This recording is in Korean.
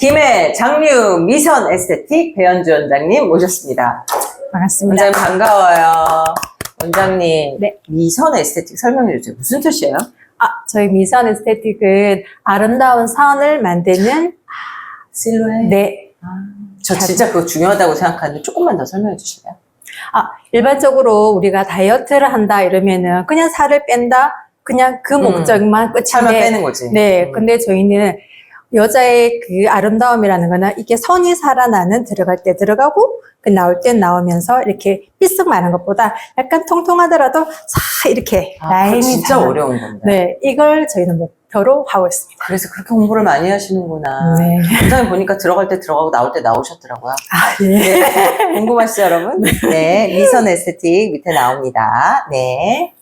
김해 장류 미선 에스테틱 배현주 원장님 모셨습니다. 반갑습니다. 원장님 반가워요. 원장님, 네. 미선 에스테틱 설명해 주세요. 무슨 뜻이에요? 아, 저희 미선 에스테틱은 아름다운 선을 만드는 실루엣. 네. 저 진짜 그거 중요하다고 생각하는데 조금만 더 설명해 주실래요? 아, 일반적으로 우리가 다이어트를 한다 이러면은 그냥 살을 뺀다 그냥 그 음. 목적만 살만 끝인데 빼는 거지. 네, 음. 근데 저희는 여자의 그 아름다움이라는 거는 이게 선이 살아나는 들어갈 때 들어가고 그 나올 때 나오면서 이렇게 삐쓱 마는 것보다 약간 통통하더라도 사 이렇게 아, 라인이 진짜 살아나는 어려운 건데. 네, 이걸 저희는 목표로 하고 있습니다. 그래서 그렇게 공부를 많이 하시는구나. 네. 원장님 보니까 들어갈 때 들어가고 나올 때 나오셨더라고요. 아, 예. 네. 궁금하시죠, 여러분? 네. 미선 에스테틱 밑에 나옵니다. 네.